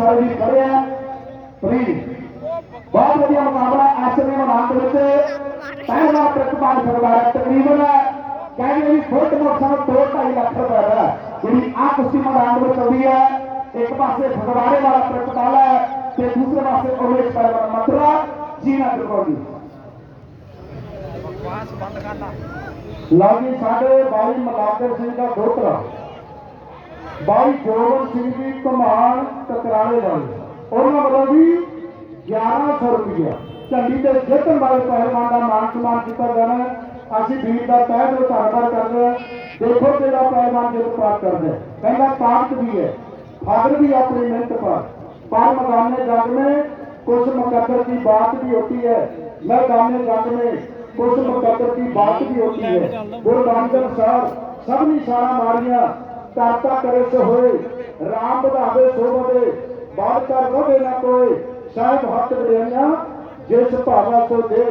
ਸਾਰੇ ਵੀ ਖੜੇ ਆ ਬਹੁਤ ਵਧੀਆ ਮੁਕਾਬਲਾ ਐਸਐਮਏ ਮੈਦਾਨ ਦੇ ਵਿੱਚ। ਪਹਿਲਾ ਪ੍ਰਤੀਭਾਨ ਫਗਵਾੜਾ ਤਕਰੀਬਨ ਕਹਿੰਦੇ ਵੀ ਫੁੱਟ ਮੋਟਰਸਾਈਕਲ 2.5 ਲੱਖ ਰੁਪਏ ਦਾ ਜਿਹੜੀ ਆ ਕੁਸ਼ਤੀ ਮੈਦਾਨ ਦੇ ਵਿੱਚ ਆਉਂਦੀ ਹੈ। ਇੱਕ ਪਾਸੇ ਫਗਵਾੜੇ ਵਾਲਾ ਪ੍ਰਤੀਭਾਨ ਹੈ ਤੇ ਦੂਸਰੇ ਪਾਸੇ ਉਮੇਸ਼ ਪਹਿਲਵਾਨ ਮਤਰਾ ਜੀਨਾ ਕਰਕੌਰ ਜੀ ਲਓ ਜੀ, ਸਾਡੇ ਬਾਈ ਮਲਾਕਰ ਸਿੰਘ ਦਾ ਬਾਈ ਗੋਬਰ ਸਿੰਘ ਜੀ ਕਮਾਨ ਟਕਰਾਲੇ ਵਾਲੇ। ਉਹਨਾਂ ਵੱਲੋਂ ਵੀ 1100 ਰੁਪਇਆ ਝੰਡੀ ਤੇ ਜਿੱਤਣ ਵਾਲੇ ਪਹਿਲਵਾਨ ਦਾ ਮਾਨ ਸਨਮਾਨ ਕੀਤਾ ਜਾਣਾ ਅਸੀਂ ਵੀਰ ਦਾ ਤਹਿ ਦਿਲੋਂ ਧੰਨਵਾਦ ਕਰਦੇ ਹਾਂ। ਦੇਖੋ ਜਿਹੜਾ ਪਹਿਲਵਾਨ ਜਿੱਤ ਪ੍ਰਾਪਤ ਕਰਦਾ ਕਹਿੰਦਾ ਤਾਕਤ ਵੀ ਹੈ। ਫਾਦਰ ਵੀ ਆਪਣੀ ਮਿਹਨਤ ਪਰ। ਪਰ ਮਗਾਨੇ ਜੰਗ ਮੇ ਕੁਝ ਮੁਕੱਦਰ ਦੀ ਬਾਤ ਵੀ ਹੋਤੀ ਹੈ। ਮਗਾਨੇ ਜੰਗ ਮੇ ਕੁਝ ਮੁਕੱਦਰ ਦੀ ਬਾਤ ਵੀ ਹੋਤੀ ਹੈ। ਗੁਰੂ ਨਾਨਕ ਸਾਹਿਬ, ਸਭ ਨੇ ਸਾਰਾ ਮਾਰੀਆਂ। ਕਰਤਾ ਕਰੇ ਸੋ ਹੋਏ ਰਾਮ ਵਧਾਵੇ ਸੋ ਵਧੇ ਬਾਦ ਕਰ ਵਧੇ ਨਾ ਕੋਏ ਸਾਹਿਬ ਹੱਥ ਬੜਿਆਈਆਂ ਜਿਸ ਭਾਵਾ ਸੋ ਦੇ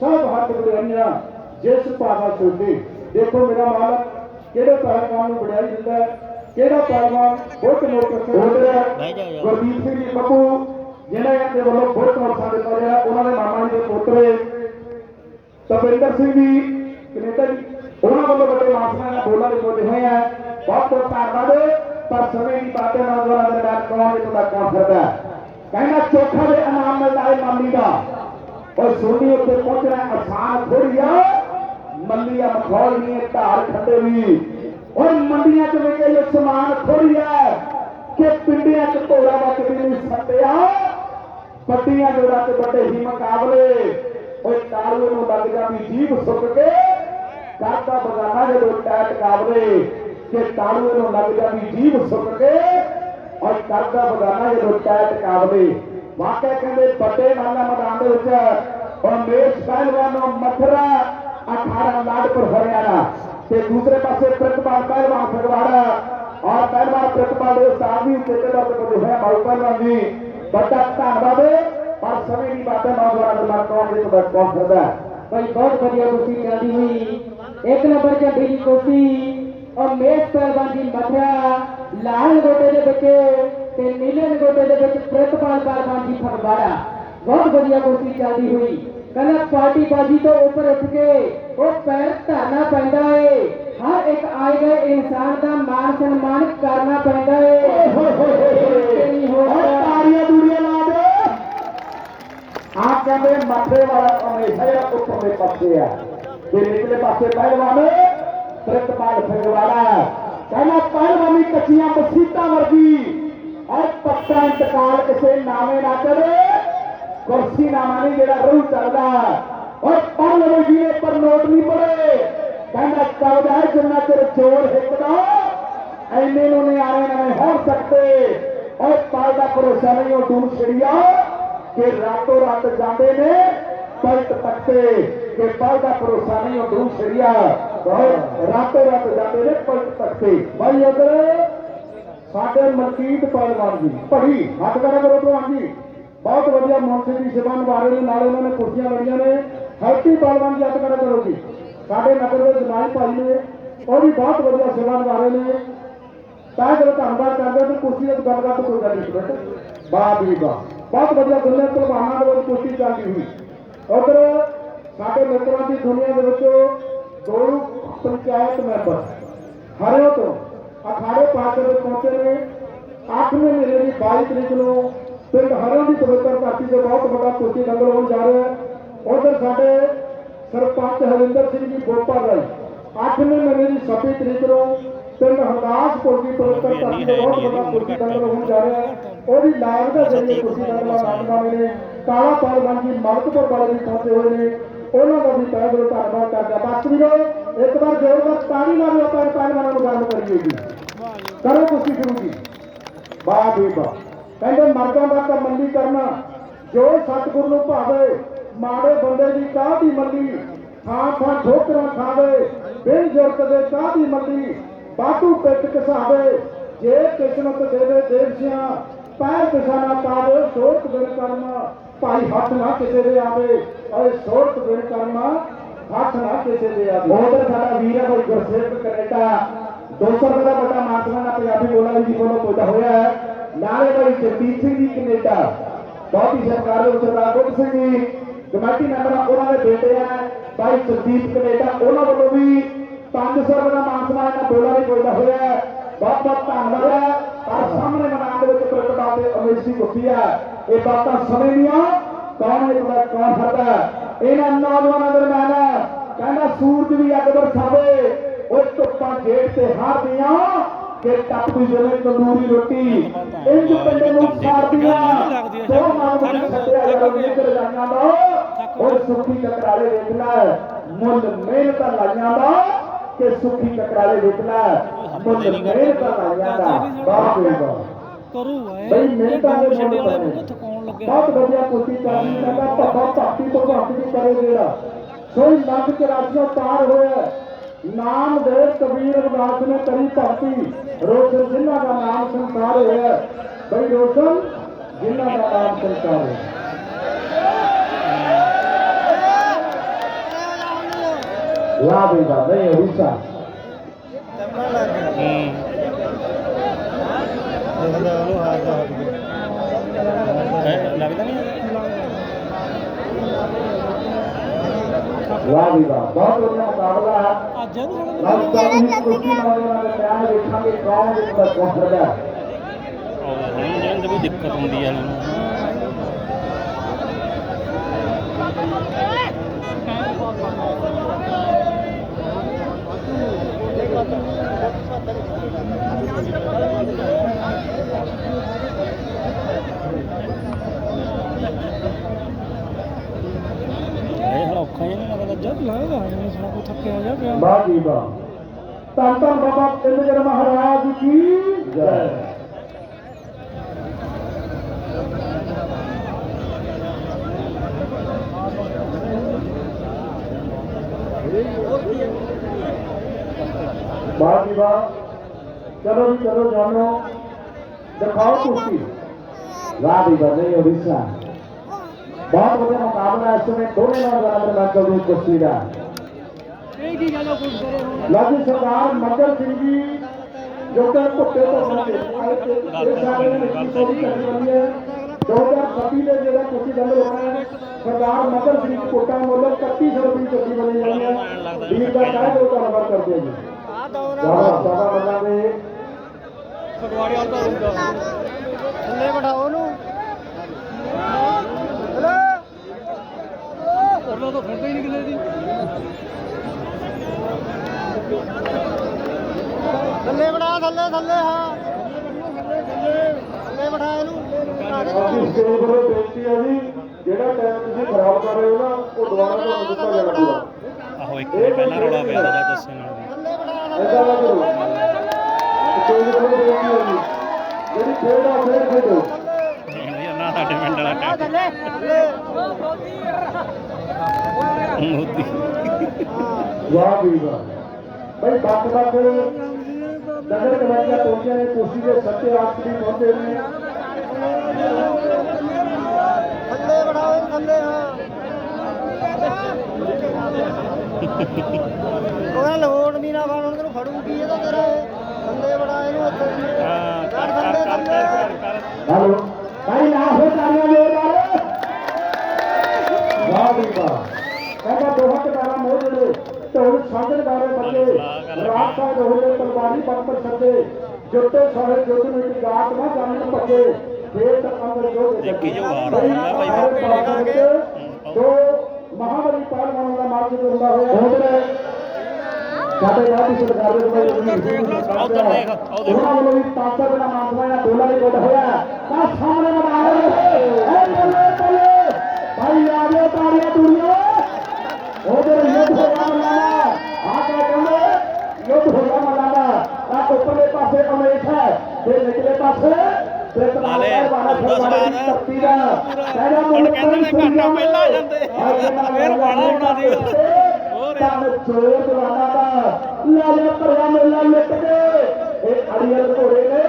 ਸਭ ਹੱਥ ਬੜਿਆਈਆਂ ਜਿਸ ਭਾਵਾ ਸੋ ਦੇ। ਦੇਖੋ ਮੇਰਾ ਮਾਲਕ ਕਿਹੜੇ ਪਹਿਲਵਾਨ ਨੂੰ ਬੜਿਆਈ ਦਿੰਦਾ ਹੈ? ਕਿਹੜਾ ਪਹਿਲਵਾਨ ਬਹੁਤ ਲੋਕ ਉਧਰ ਗੁਰਦੀਪ ਸਿੰਘ ਜੀ ਬੱਬੂ ਜਿਹਨਾਂ ਦੇ ਵੱਲੋਂ ਬਹੁਤ ਵਰਸਾਂ ਦਿੱਤਾ ਗਿਆ ਉਹਨਾਂ ਦੇ ਮਾਮਾ ਜੀ ਦੇ ਪੋਤਰੇ ਤਪਿੰਦਰ ਸਿੰਘ ਜੀ ਕੈਨੇਡਾ ਜੀ ਉਹਨਾਂ ਵੱਲੋਂ ਵੱਡੇ ਮਾਸਟਰਾਂ ਨੇ ਬੋਲਾਂ ਬੋਲੇ ਹੋਏ ਆ ਬਹੁਤ ਬਹੁਤ ਧੰਨਵਾਦ ਪਰ ਸਮੇਂ ਦੀ ਬਾਤੇ ਨੌਜਵਾਨਾਂ ਦੇ ਨਾਲ ਕੌਣ ਇਹ ਤੁਹਾਡਾ ਕੌਣ ਫਿਰਦਾ ਕਹਿੰਦਾ ਚੋਖਾ ਦੇ ਇਨਾਮ ਮਿਲਦਾ ਹੈ ਮਾਮੀ ਦਾ ਔਰ ਸੋਨੀ ਉੱਤੇ ਪਹੁੰਚਣਾ ਆਸਾਨ ਥੋੜੀ ਆ ਮੱਲੀਆਂ ਮਖੌਲ ਨਹੀਂ ਹੈ ਧਾਰ ਖੱਡੇ ਵੀ ਔਰ ਮੰਡੀਆਂ ਚ ਵਿਕੇ ਇਹ ਸਮਾਨ ਥੋੜੀ ਆ ਕਿ ਪਿੰਡਿਆਂ ਚ ਘੋੜਾ ਵਕਤ ਨਹੀਂ ਸੱਟਿਆ ਪੱਟੀਆਂ ਜੋੜਾਂ ਤੇ ਵੱਡੇ ਹੀ ਮੁਕਾਬਲੇ ਓਏ ਤਾਲੂ ਨੂੰ ਲੱਗ ਜਾਂਦੀ ਜੀਭ ਸੁੱਕ ਕੇ ਕਰਦਾ ਬਗਾਨਾ ਜਦੋਂ ਟੈਟ ਕਾਬਲੇ ਕਿ ਤਾਲੂ ਨੂੰ ਲੱਗ ਜਾਂਦੀ ਜੀਭ ਸੁੱਕ ਕੇ ਓਏ ਕਰਦਾ ਬਗਾਨਾ ਜਦੋਂ ਟੈਟ ਕਾਬਲੇ ਵਾਕਿਆ ਕਹਿੰਦੇ ਵੱਡੇ ਮਾਲਾ ਮੈਦਾਨ ਦੇ ਵਿੱਚ ਔਰ ਮੇਸ਼ ਪਹਿਲਵਾਨ ਮਥਰਾ 18 ਲਾਡਪੁਰ ਹਰਿਆਣਾ ਤੇ ਦੂਸਰੇ ਪਾਸੇ ਪ੍ਰਤਪਾਲ ਪਹਿਲਵਾਨ ਫਗਵਾੜਾ ਔਰ ਪਹਿਲਵਾਨ ਪ੍ਰਤਪਾਲ ਦੇ ਉਸਤਾਦ ਵੀ ਉੱਤੇ ਦਾ ਤੇ ਹੋਇਆ ਬਾਉ ਪਹਿਲਵਾਨ ਜੀ। ਵੱਡਾ ਧੰਨਵਾਦ ਪਰ ਸਮੇਂ ਦੀ ਬਾਤ ਹੈ, ਨੌਜਵਾਨਾਂ ਦੇ ਤੋਂ ਇਹ ਤੁਹਾਡਾ ਭਾਈ, ਬਹੁਤ ਵਧੀਆ ਕੁਸ਼ਤੀ ਚੱਲਦੀ ਹੋਈ ਇੱਕ ਨੰਬਰ ਝੰਡੀ ਦੀ ਕੁਸ਼ਤੀ। ਔਰ ਮੇਜ਼ ਪਹਿਲਵਾਨ ਦੀ ਮਥਰਾ ਲਾਲ ਗੋਟੇ ਦੇ ਵਿੱਚ ਤੇ ਨੀਲੇ ਗੋਟੇ ਦੇ ਵਿੱਚ ਪ੍ਰਿਤਪਾਲ ਪਹਿਲਵਾਨ ਦੀ ਫਗਵਾੜਾ। ਬਹੁਤ ਵਧੀਆ ਕੁਸ਼ਤੀ ਚੱਲਦੀ ਹੋਈ। ਕਹਿੰਦਾ, ਪਾਰਟੀ ਬਾਜੀ ਤੋਂ ਉੱਪਰ ਉੱਠ ਕੇ ਉਹ ਪੈਰ ਧਰਨਾ ਪੈਂਦਾ ਏ। ਹਰ ਇੱਕ ਆਏ ਗਏ ਇਨਸਾਨ ਦਾ ਮਾਨ ਸਨਮਾਨ ਕਰਨਾ ਪੈਂਦਾ ਏ। ਓਏ ਨਹੀਂ ਹੋਏ ਹੋਇਆ। ਓਏ ਲਾ ਦੇ। ਆਪ ਕਹਿੰਦੇ, ਮੱਥੇ ਵਾਲਾ ਹਮੇਸ਼ਾ ਜਿਹੜਾ ਉੱਪਰਲੇ ਪਾਸੇ ਆ। ਤੇ ਨਿਚਲੇ ਪਾਸੇ ਪਹਿਲਵਾਨ ਪ੍ਰਿਤਪਾਲ ਫਗਵਾੜਾ ਕਹਿੰਦਾ ਪਹਿਲਵਾਨੀ ਕੱਚੀਆਂ ਮਸੀਤਾਂ ਵਰਗੀ ਐ ਪੱਕਾ ਇੰਤਕਾਲ ਕਿਸੇ ਨਾਵੇਂ ਨਾ ਕਰੇ। ਕੁਰਸੀ ਨਾਮਾ ਨਹੀਂ ਜਿਹੜਾ ਰੂਹ ਚੱਲਦਾ। ਓਏ ਪੜ ਜੀ ਨੇ ਪਰ ਨੋਟ ਨਹੀਂ ਪੜੇ ਕਹਿੰਦਾ ਚੱਲਦਾ ਹੈ ਜਿੰਨਾ ਚਿਰ ਚੋਰ ਹਿੱਕਦਾ, ਐਨੇ ਨੂੰ ਨਿਆਣੇ ਨਵੇਂ ਹੋ ਸਕਦੇ ਔਰ ਪਾਲ ਦਾ ਭਰੋਸਾ ਨਹੀਂ, ਉਹ ਦੂਰ ਛੜੀਆ ਕਿ ਰਾਤੋਂ ਰਾਤ ਜਾਂਦੇ ਨੇ ਪਲਟ ਤੱਕਤੇ ਕਿ ਪਾਲ ਦਾ ਭਰੋਸਾ ਨਹੀਂ, ਉਹ ਦੂਰ ਛੜੀਆ। ਓਏ ਰਾਤੋਂ ਰਾਤ ਜਾਂਦੇ ਨੇ ਪਲਟ ਤੱਕਤੇ ਭਾਈ ਉਧਰ ਸਾਡੇ ਮਲਕੀਤ ਪਹਿਲਵਾਨ ਜੀ ਭੜੀ ਹੱਥ ਕਰਾ ਕਰੋ ਭਲਵਾਨ ਜੀ। ਬਹੁਤ ਵਧੀਆ ਮੌਕੇ ਦੀ ਸੇਵਾ ਨਿਭਾ ਰਹੇ ਨੇ, ਨਾਲ ਉਹਨਾਂ ਨੇ ਕੁਰਸੀਆਂ ਲੜੀਆਂ ਨੇ। ਹੈਪੀ ਪਹਿਲਵਾਨ ਜੀ, ਹੱਥ ਕਰਾ ਕਰੋ ਜੀ। ਸਾਡੇ ਨਗਰ ਦੇ ਜਮਾਈ ਭਾਈ ਨੇ, ਉਹ ਵੀ ਬਹੁਤ ਵਧੀਆ ਸੇਵਾ ਨਿਭਾ ਰਹੇ ਨੇ। ਤਾਂ ਜਦੋਂ ਧੰਨਵਾਦ ਕਰਦੇ ਹਾਂ, ਤੇ ਕੁਰਸੀ ਤੇ ਗੱਲਬਾਤ ਕੋਈ ਗੱਲ ਨਹੀਂ ਬੇਟਾ ਬਾਪ ਵੀ ਬਾ ਬਹੁਤ ਵਧੀਆ ਦੁਨੀਆ ਪਹਿਲਵਾਨਾਂ ਦੇ ਵਿੱਚ ਕੁਸ਼ਤੀ ਚੱਲਦੀ ਹੋਈ। ਉਧਰ, ਸਾਡੇ ਮਿੱਤਰਾਂ ਦੀ ਦੁਨੀਆ ਦੇ ਵਿੱਚ ਦੋ ਪੰਚਾਇਤ ਮੈਂਬਰ ਹਰਿਓ ਤੋਂ ਅਖਾੜੇ ਪਾਸੇ ਦੇ ਪਹੁੰਚੇ ਨੇ 8ਵੇਂ ਮਹੀਨੇ ਦੀ 22 ਤਰੀਕ ਨੂੰ ਪਿੰਡ ਹਰਿਓ ਦੀ ਪਵਿੱਤਰ ਧਰਤੀ ਤੇ ਬਹੁਤ ਵੱਡਾ ਕੁਸ਼ਤੀ ਦੰਗਲ ਹੋਣ ਜਾ ਰਿਹਾ ਹੈ ਉਧਰ ਸਾਡੇ ਸਰਪੰਚ ਹਰਿੰਦਰ ਸਿੰਘ ਜੀ ਗੋਪਾ ਰਾਈ 8ਵੇਂ ਮਹੀਨੇ ਦੀ 26 ਤਰੀਕ ਨੂੰ ਪਿੰਡ ਹਰਦਾਸਪੁਰ ਦੀ ਪਵਿੱਤਰ ਧਰਤੀ ਤੇ ਬਹੁਤ ਵੱਡਾ ਕੁਸ਼ਤੀ ਦੰਗਲ ਹੋਣ ਜਾ ਰਿਹਾ ਹੈ ਉਹਦੀ ਲਾਈਵ ਦਾ ਜਰੀਏ ਕੁਸ਼ਤੀ ਦੰਗਲ ਆਨੰਦ ਨੇ ਕਾਲਾ ਪਹਿਲਵਾਨ ਜੀ ਮਲਕਪੁਰ ਵਾਲੇ ਵੀ ਪਹੁੰਚੇ ਹੋਏ ਨੇ ਉਹਨਾਂ ਦਾ ਵੀ ਤਹਿ ਦਿਲੋਂ ਧੰਨਵਾਦ ਕਰਦਾ ਬਸ ਵੀਰੋ ਇੱਕ ਵਾਰ ਜ਼ੋਰਦਾਰ ਤਾੜੀ ਨਾਲ ਆਪਾਂ ਇਹ ਪਹਿਲਵਾਨਾਂ ਨੂੰ ਗੱਲ ਕਰੀਏ ਜੀ। ਕਰੋ ਕੁਸ਼ਤੀ ਸ਼ੁਰੂ ਜੀ। ਵਾਹ ਵੀ ਵਾਹ। ਕਹਿੰਦੇ ਮਰਦਾਂ ਦਾ ਤਾਂ ਮੰਡੀ ਕਰਨਾ, ਜੋ ਸਤਿਗੁਰ ਨੂੰ ਭਾਵੇ, ਮਾੜੇ ਬੰਦੇ ਦੀ ਕਾਹ ਦੀ ਮੰਡੀ ਥਾਂ ਥਾਂ ਠੋਕਰਾਂ ਖਾਵੇ, ਬਿਨ ਜੁਰਤ ਦੇ ਕਾਹ ਦੀ ਮੰਡੀ ਬਾਟੂ ਪਿੱਟ ਘਸਾਵੇ ਜੇ ਕਿਸਮਤ ਦੇਵੇ ਦੇਵਸਿਆਂ, ਪੈਰ ਕਿਸਾਨਾ ਪਾਵੇ ਸੋਤ ਬਿਨ ਕਰਮ, ਭਾਈ ਹੱਥ ਨਾ ਕਿਸੇ ਦੇ ਆਵੇ ਓਏ ਸੋਤ ਬਿਨ ਕਰਮ ਹੱਥ ਨਾ ਕਿਸੇ ਦੇ ਆਵੇ। ਉਧਰ ਸਾਡਾ ਵੀਰ ਹੈ ਭਾਈ ਗੁਰਸੇਵਕ ਕੈਨੇਡਾ। 200 ਰੁਪਏ ਦਾ ਵੱਡਾ ਮਾਨਸਨਾ ਨਾਲ ਪੰਜਾਬੀ ਬੋਲਣ ਦੀ ਕੋਲੋਂ ਪੈਦਾ ਹੋਇਆ ਹੈ। ਨਾਲੇ ਭਾਈ ਜਗਦੀਪ ਸਿੰਘ ਜੀ ਕੈਨੇਡਾ। ਬਹੁਤ ਹੀ ਸਤਿਕਾਰਯੋਗ ਸਰਦਾਰ ਗੁੱਟ ਸਿੰਘ ਜੀ, ਕਮੇਟੀ ਮੈਂਬਰ ਉਹਨਾਂ ਦੇ ਬੇਟੇ ਆ। ਭਾਈ ਜਗਦੀਪ ਕੈਨੇਡਾ, ਉਹਨਾਂ ਵੱਲੋਂ ਵੀ 500 ਰੁਪਏ ਦਾ ਮਾਨ ਸਨਮਾਨ ਦਾ ਡੋਲਾ ਵੀ ਹੋਇਆ ਹੈ। ਬਹੁਤ ਬਹੁਤ ਧੰਨਵਾਦ ਹੈ। ਪਰ ਸਾਹਮਣੇ ਮੈਦਾਨ ਦੇ ਵਿੱਚ ਪ੍ਰਗਟਾ ਤੇ ਅਮੇਸ਼ੀ ਕੁੱਤੀ ਹੈ ਇਹ ਬਾਤਾਂ ਸਮੇਂ ਦੀਆਂ, ਕੌਣ ਇਹ ਕੌਣ ਫਰਦਾ ਇਹਨਾਂ ਨੌਜਵਾਨਾਂ ਦਰਮਿਆਨ ਕਹਿੰਦਾ ਸੂਰਜ ਵੀ ਅੱਗ ਬਰਸਾਵੇ ਉਹ ਧੁੱਪਾਂ ਜੇਠ ਤੇ ਹਾਰਦੀਆਂ ਕਿ ਟੱਪਦੀ ਜਿਵੇਂ ਤੰਦੂਰੀ ਰੋਟੀ। ਇੰਜ ਪਿੰਡੇ ਨੂੰ ਸਾਰਦੀਆਂ ਦੋ ਮਨ ਵਿੱਚ ਛੱਡਿਆ ਜਦੋਂ ਨਿਕਲ ਜਾਈਆਂ ਦਾ। ਉਹ ਸੁੱਖੀ ਟਕਰਾਲੇ ਵੇਖ ਲੈ ਮੁੱਲ ਮਿਹਨਤ ਲਾਈਆਂ ਦਾ ਕਿ ਸੁੱਖੀ ਟਕਰਾਲੇ ਵੇਖ ਲੈ ਮੁੱਲ ਮਿਹਨਤ ਲਾਈਆਂ ਦਾ। ਬਾਪ ਰੇ ਬਾਪ ਕਰੂਗਾ ਇਹ ਬਈ ਮਿਹਨਤਾਂ ਦੇ ਛੱਡੇ ਮੁੱਲ ਵਾਲੇ ਬਣੇ। ਨੂੰ ਥਕਾਉਣ ਲੱਗਿਆ ਬਹੁਤ ਵਧੀਆ ਕੁਸ਼ਤੀ ਕਰਨੀ ਕਹਿੰਦਾ ਭੱਬਾ ਭਗਤੀ ਤੋਂ ਭਗਤੀ ਕਰੇ ਜਿਹੜਾ ਸੋਈ ਲੱਖ ਚਰਾਸੀਆਂ ਪਾਰ ਹੋਇਆ ਨਾਮ ਦੇ ਕਬੀਰ ਰਵਿਦਾਸ ਨੇ ਕਰੀ ਭਗਤੀ ਰੋਸ਼ਨ ਜਿਨ੍ਹਾਂ ਦਾ ਨਾਮ ਸੰਸਾਰ ਹੋਇਆ ਬਈ ਰੋਸ਼ਨ ਜਿਨ੍ਹਾਂ ਦਾ ਨਾਮ ਸੰਸਾਰ ਹੋਇਆ ਲਾ ਬੇਗਾ ਨਹੀਂ ਉੜੀਸਾ ਲੱਗਦਾ ਨਹੀਂ ਲਾ ਬੇਗਾ ਬਹੁਤ ਵਧੀਆ ਮੁਕਾਬਲਾ ਹੈ ਅੱਜ ਦਾ ਹੀ ਕੁਸ਼ਤੀ ਨੌਜਵਾਨਾਂ ਦੇ ਪਿਆਰ ਵੇਖਾਂਗੇ ਕੌਣ ਜਿੱਤਦਾ ਕੌਣ ਹਾਰਦਾ। ਹੁਣ ਜਿਹਨਾਂ ਵੀ ਦਿੱਕਤ ਹੁੰਦੀ ਹੈ ਇਹਨੂੰ ਇਹ ਹਲਾ ਔਖਾ ਜਿਹਾ ਨਹੀਂ ਲੱਗਦਾ ਜਦ ਲੱਗਦਾ ਨਹੀਂ ਸੁਣਾ ਕੋਈ ਥੱਕਿਆ ਜਾ ਪਿਆ ਵਾਹ ਜੀ ਵਾਹ ਧੰਨ ਧੰਨ ਬਾਬਾ ਇੰਦਰ ਮਹਾਰਾਜ ਕੀ ਜੈ ਵਾਹ ਜੀ ਵਾਹ ਚਲੋ ਜੀ ਚਲੋ ਜਾਨੋ ਦਿਖਾਓ ਕੁਸ਼ਤੀ ਵਾਹ ਜੀ ਵਾਹ ਨਹੀਂ ਉੜੀਸਾ ਬਹੁਤ ਵਧੀਆ ਮੁਕਾਬਲਾ ਇਸ ਸਮੇਂ ਦੋਨੇ ਨੌਜਵਾਨਾਂ ਦੇ ਨਾਲ ਚੱਲਦੀ ਕੁਸ਼ਤੀ ਦਾ ਇਹ ਕੀ ਗੱਲ ਕੁਝ ਕਰੇ ਹੁਣ ਲਾਜੀ ਸਰਦਾਰ ਮੱਗਰ ਸਿੰਘ ਜੀ ਜੋ ਕਿ ਭੁੱਟੇ ਤੋਂ ਸਾਡੇ ਇਸ ਸਾਰੇ ਨੇ ਕੀ ਸੋਚੀ ਕਰਨੀ ਵਾਲੀ ਹੈ 2026 ਦੇ ਜਿਹੜਾ ਕੁਸ਼ਤੀ ਦੰਦ ਹੋਣਾ ਹੈ ਸਰਦਾਰ ਮੱਗਰ ਸਿੰਘ ਕੋਟਾ ਮੁੱਲ 3100 ਰੁਪਏ ਕੁਸ਼ਤੀ ਬਣੀ ਜਾਣੀ ਹੈ ਵੀਰ ਦਾ ਕਾਹ ਦੋ ਧੰਨਵਾਦ ਕਰਦੇ ਹਾਂ ਜੀ ਆ ਦੋ ਜ਼ਿਆਦਾ ਜ਼ਿਆਦਾ ਬੰਦਾ ਦੇ ਫਗਵਾੜੇ ਵਾਲ ਦਾ ਰੂਗਾ ਥੱਲੇ ਬਿਠਾਓ ਉਹਨੂੰ ਹਲੋ ਉਹਨਾਂ ਤੋਂ ਫੜਦੇ ਹੀ ਨਹੀਂ ਕਿਲੇ ਦੀ। ਥੱਲੇ ਬਿਠਾ ਥੱਲੇ ਥੱਲੇ ਹਾਂ। ਥੱਲੇ ਬਿਠਾ ਇਹਨੂੰ। ਸਟੇਜ ਵੱਲੋਂ ਬੇਨਤੀ ਜੀ ਜਿਹੜਾ ਟਾਈਮ ਤੁਸੀਂ ਖਰਾਬ ਕਰ ਰਹੇ ਹੋ ਨਾ ਉਹ ਦੁਬਾਰਾ ਤੁਹਾਨੂੰ ਦਿੱਤਾ ਜਾਣਾ ਪੂਰਾ ਆਹੋ ਇੱਕ ਦਿਨ ਪਹਿਲਾਂ ਰੌਲਾ ਪਿਆ ਦਾ ਜੱਸੇ ਨਾਲ ਵੀ ਐਸਾ ਨਾ ਕਰੋ ਸਟੇਜ ਵੱਲੋਂ ਬੇਨਤੀ ਹੈ ਜੀ ਜਿਹੜੀ ਖੇਡ ਆ ਖੇਡ ਖੇਡੋ। ਇਹ ਨਾ ਸਾਡੇ ਪਿੰਡ ਵਾਲਾ ਕਹਿ ਮੋਦੀ ਵਾਹ ਵੀ ਵਾਹ ਬਈ ਬੱਕ ਬੱਕ ਨਗਰ ਕਮੇਟੀਆਂ ਪਹੁੰਚੀਆਂ ਨੇ ਕੁਸ਼ਤੀ ਦੇ ਸੱਚੇ ਆਖਰੀ ਪਹੁੰਚੇ ਨੇ। ਥੱਲੇ ਬੜਾਓ ਥੱਲੇ ਹਾਂ ਉਹਨਾਂ ਲੋੜ ਨਹੀਂ ਨਾ ਫੜ ਹੁਣ ਤੈਨੂੰ ਫੜੂਗੀ ਇਹਦਾ ਤੇਰਾ। ਥੱਲੇ ਬੜਾ ਇਹਨੂੰ ਇੱਥੇ। ਹਾਂ ਕਰ ਕਰ ਥੱਲੇ ਕਰ ਥੱਲੇ। ਹੈਲੋ। ਭਾਈ ਨਾ ਹੋ ਤਾਰੀਆਂ ਜ਼ੋਰਦਾਰ ਵਾਹ ਵੀ ਵਾਹ। ਕਹਿੰਦਾ ਦੋ ਹੱਥ ਪੈਰਾਂ ਮੋਹ ਜਿਹੜੇ ਢੋਲ ਸਾਜਣ ਗਾਰੇ ਬੱਚੇ। ਰਾਤ ਸਾਹਿਬ ਹੋਲੇ ਤਲਵਾਰੀ ਬੰਪਰ ਸੱਜੇ। ਜੁੱਤੇ ਸਾਰੇ ਜੁੱਤ ਨੂੰ ਇੱਕ ਗਾਤ ਨਾ ਜਾਣਨ ਪੱਕੇ। ਫੇਰ ਤੱਕ ਅੰਦਰ ਜੋ ਦੇਖੀ ਜੋ ਹਾਰ ਹੁੰਦਾ ਭਾਈ ਦੋ ਮਹਾਬਲੀ ਪਹਿਲਵਾਨਾਂ ਦਾ ਮਾਰਗ ਹੁੰਦਾ ਹੋਇਆ। ਉਧਰ ਸਾਡੇ ਰਾਜੀ ਸਰਕਾਰ ਦੇ ਕੋਲ। ਉਹਨਾਂ ਵੱਲੋਂ ਵੀ ਤਾਕਤ ਦਾ ਮਾਨਸਾ ਦਾ ਡੋਲਾ ਦੇ ਕੋਲ ਹੋਇਆ। ਤਾਂ ਸਾਹਮਣੇ ਮਦਾਨ ਹੈ ਬੱਲੇ ਬੱਲੇ। ਭਾਈ ਆ ਗਿਆ ਤਾੜੀਆਂ ਤੁਰੀਆਂ ਉਧਰ ਯੁੱਧ ਹੋਇਆ ਮਲਾਣਾ ਆ ਕੇ ਕਹਿੰਦੇ ਯੁੱਧ ਹੋਇਆ ਮਲਾਣਾ ਆ ਉੱਪਰਲੇ ਪਾਸੇ ਅਮਰੀਕ ਹੈ ਤੇ ਨਿਚਲੇ ਪਾਸੇ ਨਾਲੇ ਦਸ ਬਾਰ ਹੁਣ ਕਹਿੰਦੇ ਨੇ ਘੰਟਾ ਪਹਿਲਾਂ ਆ ਜਾਂਦੇ। ਫੇਰ ਵਾਲਾ ਹੋਣਾ ਸੀਗਾ। ਹੋਰ ਚੋਰ ਜਵਾਨਾ ਦਾ। ਲਾਜਾ ਭਰਿਆ ਮੇਲਾ ਲੁੱਟ ਕੇ। ਇਹ ਅੜੀਅਲ ਘੋੜੇ ਨੇ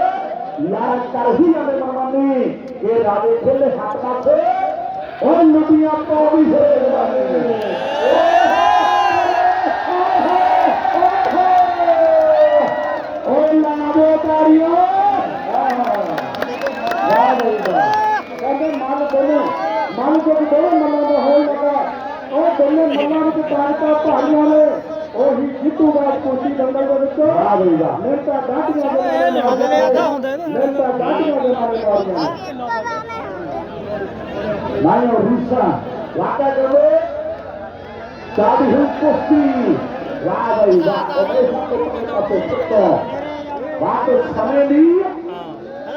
ਯਾਰ ਕਰ ਹੀ ਜਾਂਦੇ ਮਰਵਾਨੀ ਇਹ ਰਾਜੇ ਖੇਲੇ ਹੱਥ ਪਾਸੇ। উন্নতি আপনার অভিষেক మనకు మన హోళ్ళక ఓ తొమ్మిది మనకు తాడుతా అన్నాలే ఓ ఈ జిట్టు బాగా కొట్టి దండలు పెట్టు నేర్తా దాటి నేర్తా దాటి ਗਈਗਾ ਮਿਰਤਾ ਡਾਟੀਆਂ ਦੇ ਨਾਲ ਲਿਆਉਂਦੇ ਨੇ ਅੱਧਾ ਹੁੰਦਾ ਇਹਦਾ। ਮਿਰਤਾ ਡਾਟੀਆਂ ਦੇ ਨਾਲ ਮਾਰੀਆਂ ਨਹੀਂ ਉਹ ਰੀਸਾ ਵਾਕਾ ਕਰੋ ਸਾਡੀ ਹੁਣ ਕੁਸ਼ਤੀ ਵਾਹ ਬਈ ਵਾਹ ਉਹਦੇ ਸੁੱਤੇ ਪਾਸੇ ਸੁੱਤਾ ਵਾਹ ਤੇ ਸਮੇਂ ਦੀ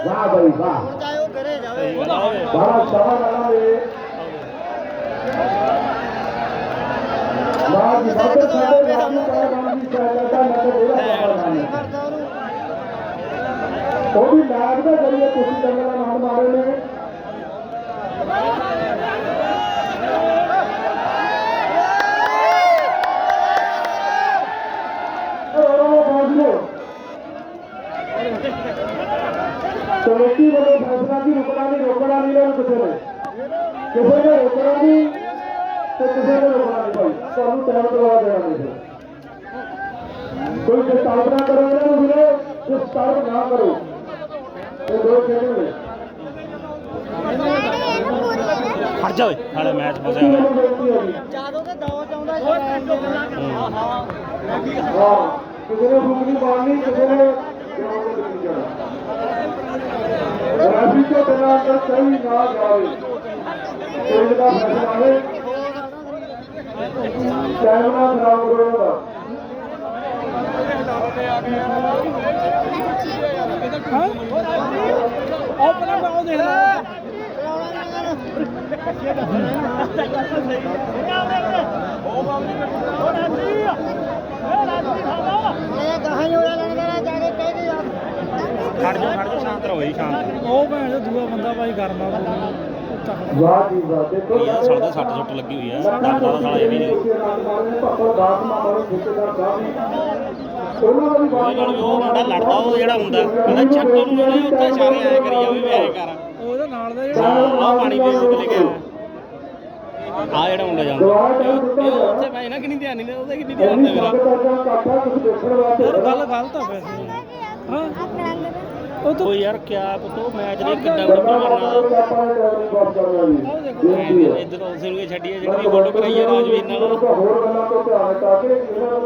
ਵਾਹ ਬਈ ਵਾਹ ਸਹੀ ਗੱਲ ਆ ਓਏ। ਬੜਾ ਸਮਾਂ ਲਗਾ ਵੇ ਵਾਹ ਜੀ ਸਾਡੇ ਸਾਡੇ ਰਾਜੂ ਪਹਿਲਵਾਨ ਦੀ ਸਹਾਇਤਾ ਦਾ ਨੰਬਰ ਉਹਦਾ ਪਹਿਲਵਾਨ ਹੈ ਉਹ ਵੀ ਨਾਗ ਦਾ ਜਰੀਏ ਕੁਸ਼ਤੀ ਦੰਗਲ ਦਾ ਨਾਮ ਮਾਰੇ ਨੇ ਉਹ ਬਾਜੂ ਕਮੇਟੀ ਵੱਲੋਂ ਫੈਸਲਾ ਕੀ ਰੁਕਣਾ ਨਹੀਂ ਰੋਕਣਾ ਨਹੀਂ ਨੂੰ ਕਿਸੇ ਨੇ। ਕਿਸੇ ਨੇ ਰੋਕਣਾ ਨਹੀਂ ਤੇ ਕਿਸੇ ਨੇ ਰੋਕਣਾ ਨਹੀਂ ਭਾਈ। ਤੁਹਾਨੂੰ ਟਾਈਮ ਕਰਵਾ ਦੇਣਾ ਨਹੀਂ। ਕੋਈ ਸਟਾਰਟ ਨਾ ਕਰੋ ਇਹਨਾਂ ਨੂੰ ਵੀਰੇ ਜੇ ਸਟਾਰਟ ਨਾ ਕਰੋ। ਇਹ ਦੋ ਖੇਡਣਗੇ ਖੜ ਜਾ ਓਏ। ਸਾਡਾ ਮੈਚ ਫਸਿਆ ਹੋਇਆ ਨੂੰ ਬੇਨਤੀ ਹੈ ਜੀ। ਹਾਂ। ਕਿਸੇ ਨੇ ਰੁਕਣੀ ਮਾਰਨੀ, ਕਿਸੇ ਨੇ ਕਿਉਂ ਨਹੀਂ ਜਾਣਾ। ਰੈਫਰੀ ਤੋਂ ਬਿਨਾਂ ਅੰਦਰ ਕੋਈ ਨਾ ਜਾਵੇ। ਕੋਈ ਦਾ ਫੈਸਲਾ ਆਵੇ ਟਾਈਮ ਨਾਲ ਖਰਾਬ ਕਰੋ ਇਹਦਾ ਉਹ ਪਹਿਲਾਂ ਮੈਂ ਉਹ ਦੇਖ ਲੈ। ਜੀ ਸ਼ਾਂਤ ਉਹ ਭੈਣ ਜੋ ਦੂਆ ਬੰਦਾ ਭਾਈ ਕਰਨਾ ਵਾਹ ਜੀ ਵਾਹ ਦੇਖੋ ਇਹ ਸਾਡਾ ਸੱਟ ਸੁੱਟ ਲੱਗੀ ਹੋਈ ਆ। ਤਾਂ ਸਾਲਾ ਇਹ ਵੀ ਨਹੀਂ ਉਹਨਾਂ ਦਾ ਵੀ ਵੀ ਉਹ ਮੁੰਡਾ ਲੜਦਾ ਉਹ ਜਿਹੜਾ ਹੁੰਦਾ ਕਹਿੰਦਾ ਛੱਡ ਉਹਨੂੰ ਉਹਨੇ ਉੱਤੇ ਇਸ਼ਾਰੇ ਆਏ ਕਰੀ ਜਾਵੇ ਵੀ ਐਂ ਕਰ। ਉਹਦੇ ਨਾਲ ਦਾ ਆ ਪਾਣੀ ਕੇ ਲੈ ਗਿਆ। ਆ ਜਿਹੜਾ ਮੁੰਡਾ ਜਾਂਦਾ। ਉੱਥੇ ਮੈਂ ਨਾ ਕਿੰਨੀ ਧਿਆਨ ਨਹੀਂ ਉਹਦਾ ਕਿੰਨੀ ਧਿਆਨ ਇੰਨੀ ਦੇ ਮੇਰਾ। ਸੰਗਤ ਦਾ ਕਾਠਾ ਕੁਝ ਦੇਖਣ ਵਾਸਤੇ ਗੱਲ ਗਲਤ ਆ ਵੈਸੇ। ਹਾਂ। ਉਹ ਤਾਂ ਉਹ ਯਾਰ ਕਿਆ ਪਤੋ ਮੈਚ ਕਿੱਡਾ ਮਾਰੋ ਤੇ ਨੇ ਜੀ ਬੇਨਤੀ ਹੈ ਇੱਧਰ ਉਸੇ ਨੂੰ ਛੱਡੀਏ ਜਿਹੜੀ ਫੋਟੋ ਕਰਾਈ ਆ ਰਾਜਵੀਰ ਨਾਲ ਹੋਰ ਗੱਲਾਂ ਤੋਂ ਧਿਆਨ ਹਟਾ ਕੇ ਇਹਨਾਂ ਨੂੰ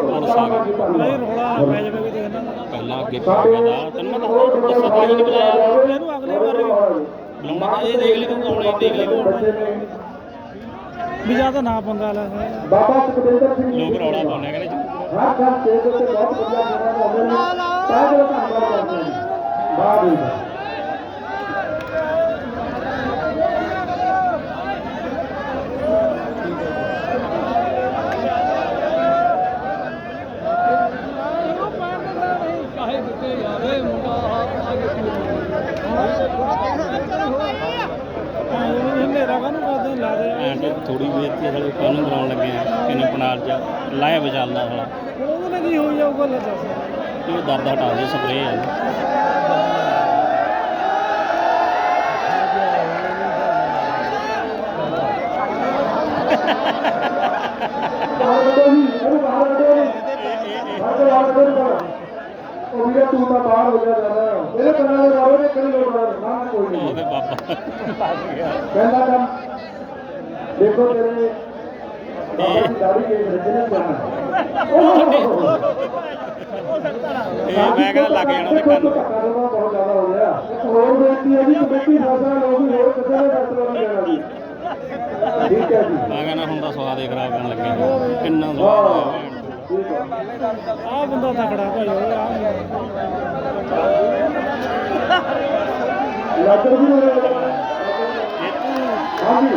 ਰੋਲਾ ਪੈ ਜਾਵੇ ਕੋਈ ਦੇਖਣਾ ਪਹਿਲਾਂ ਅੱਗੇ ਪਾ ਗਿਆ ਤਾ ਤੈਨੂੰ ਮੈਂ ਦੱਸਦਾ ਦੱਸਾ ਤਾਂ ਹੀ ਨਹੀਂ ਬੁਲਾਇਆ ਇਹਨੂੰ ਅਗਲੀ ਵਾਰ ਬੁਲਾਉਣਾ ਤਾਂ ਇਹ ਦੇਖ ਲਈ ਤੂੰ ਆਉਣਾ ਹੀ ਦੇਖ ਲਈ ਵੀ ਜ਼ਿਆਦਾ ਨਾ ਪੰਗਾ ਲੈ ਬਾਬਾ ਸੁਖਦੇਵ ਸਿੰਘ ਜੀ ਲੋਕ ਰੌਲਾ ਪਾਉਂਦੇ ਕਹਿੰਦੇ ਸਾਲ ਸਟੇਜ ਉੱਤੇ ਬਹੁਤ ਵਧੀਆ ਗਾਣਾ ਗਾਉਂਦੇ ਨੇ ਧੰਨਵਾਦ ਕਰਦੇ ਨੇ ਬਾਬਾ ਜੀ ਦਾ ਕਾਹਨੂੰ ਕਰਦੇ ਥੋੜੀ ਬੇਇੱਜ਼ਤੀ ਸਾਡੇ ਸਾਲੇ ਬਣਾਉਣ ਲੱਗੇ ਆ ਕਿੰਨੇ ਪਨਾਲ ਚ ਲਾਈਵ ਚੱਲਦਾ ਸਾਲਾ। ਉਹਦੇ ਕੀ ਹੋ ਜਾਊਗਾ ਲੈ ਦੱਸ ਇਹ ਦਰਦ ਹਟਾ ਦੇ ਸਪਰੇਅ ਬਾਹਰ ਤੋਂ। ਉਹ ਤੂੰ ਬਾਹਰ ਹੋ ਜਾ ਜਾਣਾ ਇਹਦੇ ਕੰਨਾਂ ਦੇ ਬਾਹਰ ਉਹਨੇ ਕਿਹੜੀ ਲੋੜ ਨਾ ਨਾ ਕੋਈ ਨਹੀਂ ਉਹਦੇ ਬਾਬਾ ਪਹਿਲਾ ਕੰਮ ਦੇਖੋ ਤੇਰੇ ਬਾਬਾ ਦੀ ਦਾੜੀ ਕੇ ਰਜਨੇ ਜਾਣਾ ਇਹ ਮੈਂ ਕਹਿੰਦਾ ਲੱਗ ਜਾਣਾ ਉਹਦੇ ਕੰਨ। ਹੋ ਹੋਰ ਬੇਨਤੀ ਹੈ ਜੀ ਕਮੇਟੀ ਫਸਾ ਲਓ ਵੀ ਹੋਰ ਕਿਸੇ ਨੇ ਡਾਕਟਰ ਨਹੀਂ ਦੇਣਾ ਜੀ ਠੀਕ ਹੈ ਜੀ ਮੈਂ ਕਹਿੰਦਾ ਹੁਣ ਤਾਂ ਸਵਾਦ ਹੀ ਖਰਾਬ ਕਰਨ ਲੱਗੇ। ਕਿੰਨਾ ਸਵਾਦ ਆ ਹਾਂ ਹੈ ਬੰਦਾ ਤਕੜਾ ਭਾਈ ਉਹ ਆ ਲੱਗ ਵੀ ਹੋ ਰਿਹਾ ਤੂੰ ਹਾਂਜੀ।